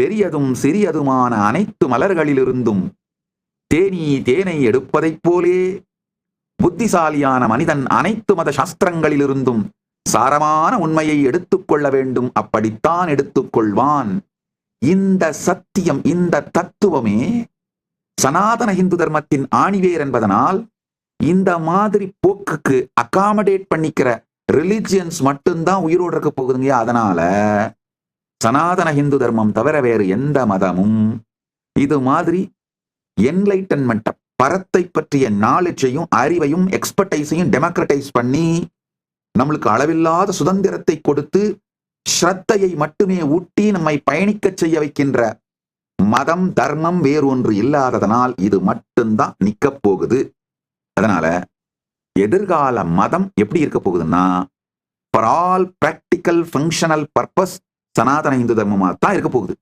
பெரியதும் சிறியதுமான அனைத்து மலர்களிலிருந்தும் தேனீ தேனை எடுப்பதைப் போலே புத்திசாலியான மனிதன் அனைத்து மத சாஸ்திரங்களிலிருந்தும் சாரமான உண்மையை எடுத்துக்கொள்ள வேண்டும். அப்படித்தான் எடுத்துக்கொள்வான் இந்த சத்தியம் இந்த தத்துவமே சனாதன இந்து தர்மத்தின் ஆணிவேர் என்பதனால் இந்த மாதிரி போக்குக்கு அகாமடேட் பண்ணிக்கிற ரிலிஜியன்ஸ் மட்டும்தான் உயிரோடு இருக்க போகுதுங்க அதனால சனாதன ஹிந்து தர்மம் தவிர வேறு எந்த மதமும் இது மாதிரி என்லைட்டன்மெண்ட் பரத்தை பற்றிய நாலேஜையும் அறிவையும் எக்ஸ்பர்டைஸையும் டெமோக்ரட்டைஸ் பண்ணி நம்மளுக்கு அளவில்லாத சுதந்திரத்தை கொடுத்து ஸ்ரத்தையை மட்டுமே ஊட்டி நம்மை பயணிக்கச் செய்ய வைக்கின்ற மதம் தர்மம் வேறொன்று இல்லாததனால் இது மட்டும்தான் நிக்க போகுது. அதனால எதிர்கால மதம் எப்படி இருக்க போகுதுன்னா for all practical functional purpose சனாதன இந்து தர்மமாக தான் இருக்க போகுது.